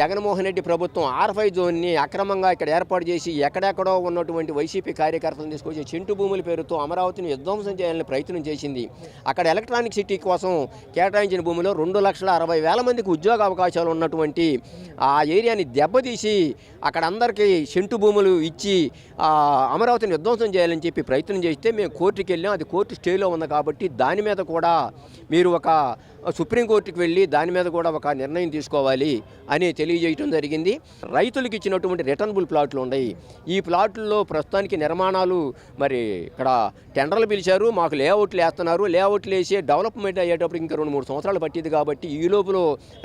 జగన్మోహన్ రెడ్డి ప్రభుత్వం ఆర్ఫై జోన్ని అక్రమంగా ఇక్కడ ఏర్పాటు చేసి ఎక్కడెక్కడో ఉన్నటువంటి వైసీపీ కార్యకర్తలను తీసుకొచ్చి చెంటు భూముల పేరుతో అమరావతిని విధ్వంసం చేయాలని ప్రయత్నం చేసింది. అక్కడ ఎలక్ట్రానిక్ సిటీ కోసం కేటాయించిన భూమిలో రెండు లక్షల అరవై వేల మందికి ఉద్యోగ అవకాశాలు ఉన్నటువంటి ఆ ఏరియాని దెబ్బతీసి అక్కడ అందరికీ చెంటు భూములు ఇచ్చి అమరావతిని విధ్వంసం చేయాలని చెప్పి ప్రయత్నం చేస్తే మేము కోర్టుకి వెళ్ళాం. అది కోర్టు స్టేలో ఉంది కాబట్టి దాని మీద కూడా మీరు ఒక సుప్రీంకోర్టుకి వెళ్ళి దాని మీద కూడా ఒక నిర్ణయం తీసుకోవాలి అని తెలియజేయటం జరిగింది. రైతులకు ఇచ్చినటువంటి రిటర్నబుల్ ప్లాట్లు ఉన్నాయి. ఈ ప్లాట్లలో ప్రస్తుతానికి నిర్మాణాలు మరి ఇక్కడ టెండర్లు పిలిచారు. మాకు లేఅవుట్లు వేస్తున్నారు. లేఅవుట్లు వేసి డెవలప్మెంట్ అయ్యేటప్పుడు ఇంకా రెండు మూడు సంవత్సరాలు పట్టింది కాబట్టి ఈ లోపల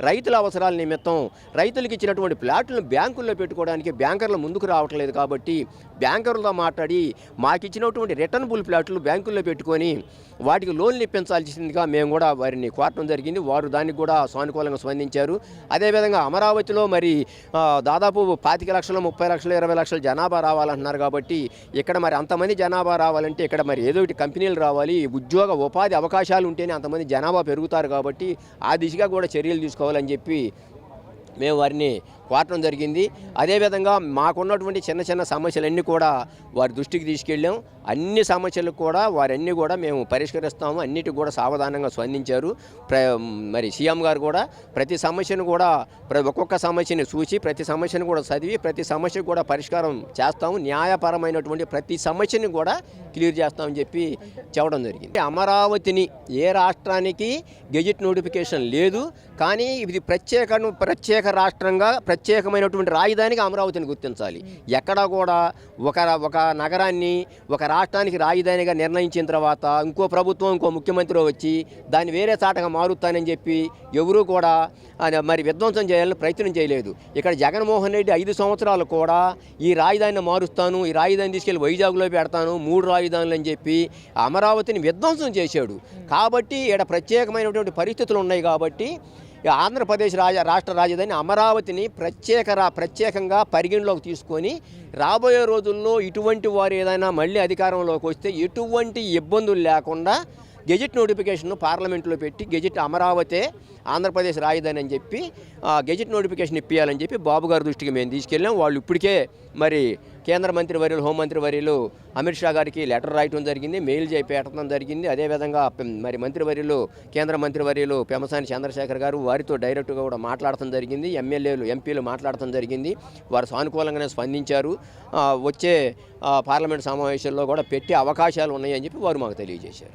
రైతుల అవసరాల నిమిత్తం రైతులకు ఇచ్చినటువంటి ప్లాట్లను బ్యాంకుల్లో పెట్టుకోవడానికి బ్యాంకర్లు ముందుకు రావట్లేదు కాబట్టి బ్యాంకర్లతో మాట్లాడి మాకు ఇచ్చినటువంటి రిటర్నబుల్ ప్లాట్లు బ్యాంకుల్లో పెట్టుకొని వాటికి లోన్లు ఇప్పించాల్సిందిగా మేము కూడా వారిని కోరటం జరిగింది. వారు దానికి కూడా సానుకూలంగా స్పందించారు. అదేవిధంగా అమరావతి పరిస్థితిలో మరి దాదాపు పాతిక లక్షలు ముప్పై లక్షలు ఇరవై లక్షల జనాభా రావాలంటున్నారు కాబట్టి ఇక్కడ మరి అంతమంది జనాభా రావాలంటే ఇక్కడ మరి ఏదో ఒకటి కంపెనీలు రావాలి ఉద్యోగ ఉపాధి అవకాశాలు ఉంటేనే అంతమంది జనాభా పెరుగుతారు కాబట్టి ఆ దిశగా కూడా చర్యలు తీసుకోవాలని చెప్పి మేము వారిని కోరటం జరిగింది. అదేవిధంగా మాకున్నటువంటి చిన్న చిన్న సమస్యలన్నీ కూడా వారి దృష్టికి తీసుకెళ్ళాం. అన్ని సమస్యలకు కూడా వారన్నీ కూడా మేము పరిష్కరిస్తాము. అన్నిటికి కూడా సావధానంగా స్పందించారు. ప్ర మరి సీఎం గారు కూడా ప్రతి సమస్యను కూడా ప్ర ఒక్కొక్క సమస్యని చూసి ప్రతి సమస్యను కూడా చదివి ప్రతి సమస్యకు కూడా పరిష్కారం చేస్తాము. న్యాయపరమైనటువంటి ప్రతి సమస్యని కూడా క్లియర్ చేస్తామని చెప్పి చెప్పడం జరిగింది. అమరావతిని ఏ రాష్ట్రానికి గెజిట్ నోటిఫికేషన్ లేదు. కానీ ఇది ప్రత్యేక ప్రత్యేక రాష్ట్రంగా ప్రత్యేకమైనటువంటి రాజధానిగా అమరావతిని గుర్తించాలి. ఎక్కడా కూడా ఒక ఒక నగరాన్ని ఒక రాష్ట్రానికి రాజధానిగా నిర్ణయించిన తర్వాత ఇంకో ప్రభుత్వం ఇంకో ముఖ్యమంత్రి వచ్చి దాన్ని వేరే చాటగా మారుతానని చెప్పి ఎవరూ కూడా మరి విధ్వంసం చేయాలని ప్రయత్నం చేయలేదు. ఇక్కడ జగన్మోహన్ రెడ్డి ఐదు సంవత్సరాలు కూడా ఈ రాజధానిని మారుస్తాను ఈ రాజధాని తీసుకెళ్ళి వైజాగ్లో పెడతాను మూడు రాజధానులు అని చెప్పి అమరావతిని విధ్వంసం చేశాడు. కాబట్టి ఇక్కడ ప్రత్యేకమైనటువంటి పరిస్థితులు ఉన్నాయి కాబట్టి ఆంధ్రప్రదేశ్ రాజ రాష్ట్ర రాజధాని అమరావతిని ప్రత్యేక ప్రత్యేకంగా పరిగణలోకి తీసుకొని రాబోయే రోజుల్లో ఇటువంటి వారు ఏదైనా మళ్ళీ అధికారంలోకి వస్తే ఎటువంటి ఇబ్బందులు లేకుండా గెజిట్ నోటిఫికేషన్ను పార్లమెంట్లో పెట్టి గెజిట్ అమరావతే ఆంధ్రప్రదేశ్ రాజధాని అని చెప్పి గెజిట్ నోటిఫికేషన్ ఇప్పించాలని చెప్పి బాబు గారి దృష్టికి మేము తీసుకెళ్ళాం. వాళ్ళు ఇప్పటికే మరి కేంద్ర మంత్రి వర్యులు హోంమంత్రి వర్యులు అమిత్ షా గారికి లెటర్ రాయటం జరిగింది మెయిల్ చేయి పెట్టడం జరిగింది. అదేవిధంగా మరి మంత్రి వర్యులు కేంద్ర మంత్రి వర్యులు పెమసాని చంద్రశేఖర్ గారు వారితో డైరెక్ట్గా కూడా మాట్లాడటం జరిగింది. ఎమ్మెల్యేలు ఎంపీలు మాట్లాడటం జరిగింది. వారు సానుకూలంగానే స్పందించారు. వచ్చే పార్లమెంట్ సమావేశాల్లో కూడా పెట్టే అవకాశాలు ఉన్నాయని చెప్పి వారు మాకు తెలియజేశారు.